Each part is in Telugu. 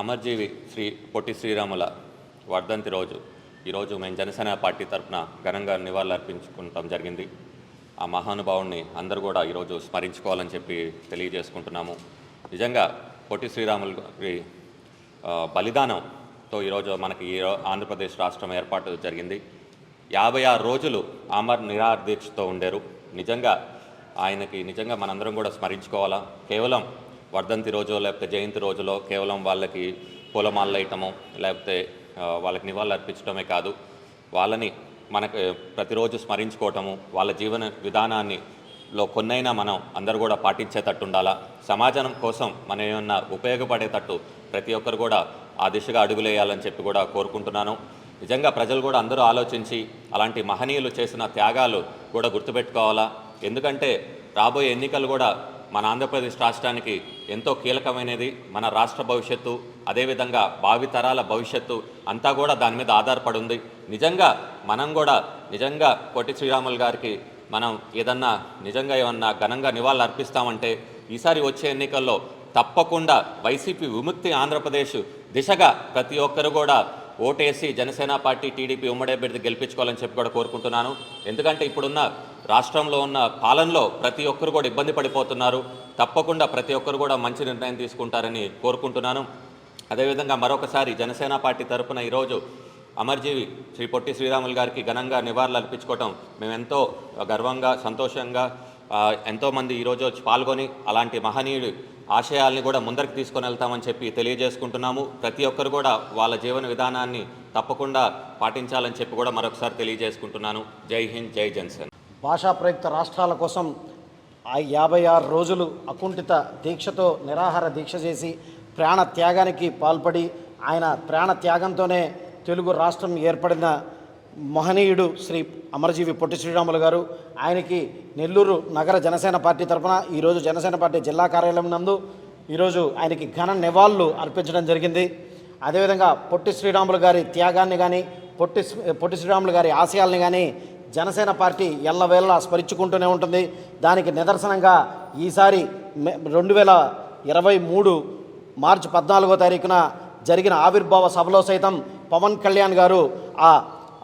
అమర్జీవి శ్రీ పొట్టి శ్రీరాముల వర్ధంతి రోజు. ఈరోజు మేము జనసేన పార్టీ తరఫున ఘనంగా నివాళులర్పించుకుంటాం జరిగింది. ఆ మహానుభావుడిని అందరూ కూడా ఈరోజు స్మరించుకోవాలని చెప్పి తెలియజేసుకుంటున్నాము. నిజంగా పొట్టి శ్రీరాములు బలిదానంతో ఈరోజు మనకి ఈ ఆంధ్రప్రదేశ్ రాష్ట్రం ఏర్పాటు జరిగింది. యాభై ఆరు రోజులు అమర్ నిరాహార దీక్షతో ఉండేరు. నిజంగా ఆయనకి నిజంగా మనందరం కూడా స్మరించుకోవాలా? కేవలం వర్ధంతి రోజు లేకపోతే జయంతి రోజులో కేవలం వాళ్ళకి పూలమాలలు వేయటము లేకపోతే వాళ్ళకి నివాళులు అర్పించడమే కాదు వాళ్ళని మనకు ప్రతిరోజు స్మరించుకోవటము వాళ్ళ జీవన విధానాన్ని లో కొన్నైనా మనం అందరూ కూడా పాటించేటట్టు ఉండాలా? సమాజం కోసం మనం ఏమన్నా ఉపయోగపడేటట్టు ప్రతి ఒక్కరు కూడా ఆ దిశగా అడుగులేయాలని చెప్పి కూడా కోరుకుంటున్నాను. నిజంగా ప్రజలు కూడా అందరూ ఆలోచించి అలాంటి మహనీయులు చేసిన త్యాగాలు కూడా గుర్తుపెట్టుకోవాలా? ఎందుకంటే రాబోయే ఎన్నికలు కూడా మన ఆంధ్రప్రదేశ్ రాష్ట్రానికి ఎంతో కీలకమైనది మన రాష్ట్ర భవిష్యత్తు అదేవిధంగా భావితరాల భవిష్యత్తు అంతా కూడా దాని మీద ఆధారపడి ఉంది నిజంగా మనం కూడా నిజంగా పొట్టి శ్రీరాములు గారికి మనం ఏదన్నా నిజంగా ఏమన్నా ఘనంగా నివాళులు అర్పిస్తామంటే ఈసారి వచ్చే ఎన్నికల్లో తప్పకుండా వైసీపీ విముక్తి ఆంధ్రప్రదేశ్ దిశగా ప్రతి ఒక్కరు కూడా ఓటేసి జనసేన పార్టీ టీడీపీ ఉమ్మడి అభ్యర్థి గెలిపించుకోవాలని చెప్పి కూడా కోరుకుంటున్నాను. ఎందుకంటే ఇప్పుడున్న రాష్ట్రంలో ఉన్న పాలనలో ప్రతి ఒక్కరు కూడా ఇబ్బంది పడిపోతున్నారు. తప్పకుండా ప్రతి ఒక్కరు కూడా మంచి నిర్ణయం తీసుకుంటారని కోరుకుంటున్నాను. అదేవిధంగా మరొకసారి జనసేన పార్టీ తరపున ఈరోజు అమర్జీవి శ్రీ పొట్టి శ్రీరాములు గారికి ఘనంగా నివాళులు అర్పించుకోవటం మేమెంతో గర్వంగా సంతోషంగా ఎంతోమంది ఈరోజు వచ్చి పాల్గొని అలాంటి మహనీయుడి ఆశయాల్ని కూడా ముందరికి తీసుకొని వెళ్తామని చెప్పి తెలియజేసుకుంటున్నాము. ప్రతి ఒక్కరు కూడా వాళ్ళ జీవన విధానాన్ని తప్పకుండా పాటించాలని చెప్పి కూడా మరొకసారి తెలియజేసుకుంటున్నాను. జై హింద్ జై జన్సన్. భాషా ప్రయుక్త రాష్ట్రాల కోసం ఆ యాభై ఆరు రోజులు అకుంఠిత దీక్షతో నిరాహార దీక్ష చేసి ప్రాణ త్యాగానికి పాల్పడి ఆయన ప్రాణ త్యాగంతోనే తెలుగు రాష్ట్రం ఏర్పడిన మహనీయుడు శ్రీ అమరజీవి పొట్టి శ్రీరాములు గారు ఆయనకి నెల్లూరు నగర జనసేన పార్టీ తరఫున ఈరోజు జనసేన పార్టీ జిల్లా కార్యాలయం నందు ఈరోజు ఆయనకి ఘన నివాళులు అర్పించడం జరిగింది. అదేవిధంగా పొట్టి శ్రీరాములు గారి త్యాగాన్ని కానీ పొట్టి పొట్టి శ్రీరాములు గారి ఆశయాల్ని కానీ జనసేన పార్టీ ఎల్లవేళలా స్మరించుకుంటూనే ఉంటుంది. దానికి నిదర్శనంగా ఈసారి మే- రెండు వేల ఇరవై మూడు మార్చి పద్నాలుగో తారీఖున జరిగిన ఆవిర్భావ సభలో సైతం పవన్ కళ్యాణ్ గారు ఆ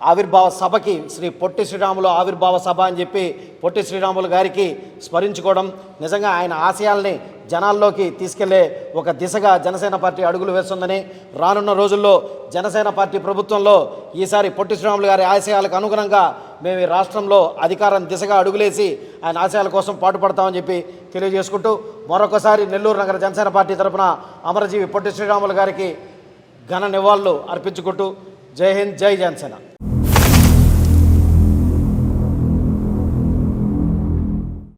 ఆవిర్భావ సభకి శ్రీ పొట్టి శ్రీరాములు ఆవిర్భావ సభ అని చెప్పి పొట్టి శ్రీరాములు గారికి స్మరించుకోవడం నిజంగా ఆయన ఆశయాల్ని జనాల్లోకి తీసుకెళ్ళే ఒక దిశగా జనసేన పార్టీ అడుగులు వేస్తుందని రానున్న రోజుల్లో జనసేన పార్టీ ప్రభుత్వంలో ఈసారి పొట్టి శ్రీరాములు గారి ఆశయాలకు అనుగుణంగా మేము ఈ రాష్ట్రంలో అధికారం దిశగా అడుగులేసి ఆయన ఆశయాల కోసం పాటుపడతామని చెప్పి తెలియజేసుకుంటూ మరొకసారి నెల్లూరు నగర జనసేన పార్టీ తరఫున అమరజీవి పొట్టి శ్రీరాములు గారికి ఘన నివాళులు అర్పించుకుంటూ జై హింద్ జై జనసేన.